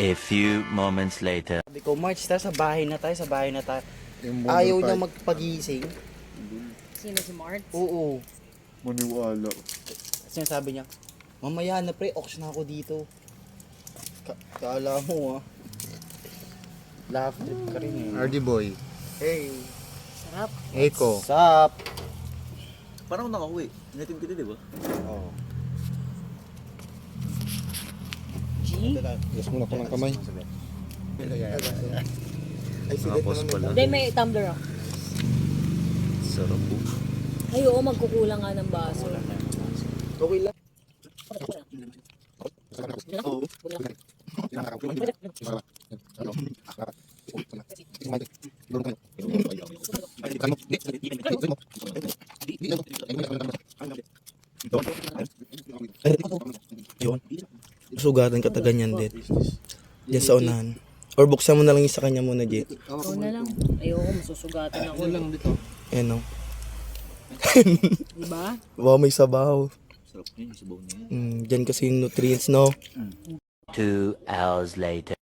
A few moments later. Sabi ko, March, tara sa bahay na tayo, sa bahay na tayo. Yung Ayaw niya fight. magpagising. Sino si Mart? Oo. Maniwala. Sinasabi niya, mamaya na pre, auction ako dito. Ka kala mo ah. Laugh trip ka rin eh. RD Boy. Hey. Sarap. Echo. Sup? Parang ako nakauwi. Natin kita, di ba? Oh. G? Yes muna ko ng kamay. Ay, sige. Tapos pala. Hindi, may tumbler ako. Sarap po. Ay, oo, magkukulang nga ng baso. Okay lang. Yun. Sugatan ka ta ganyan din. Diyan sa unahan. Or buksan mo na lang yung sa kanya muna, Jay. Ikaw na lang. Ayoko, masusugatan ako. lang dito. Ayan o. Diba? Wow, may sabaw. Sarap niya yung sabaw niya. Mm, dyan kasi yung nutrients, no? Two hours later.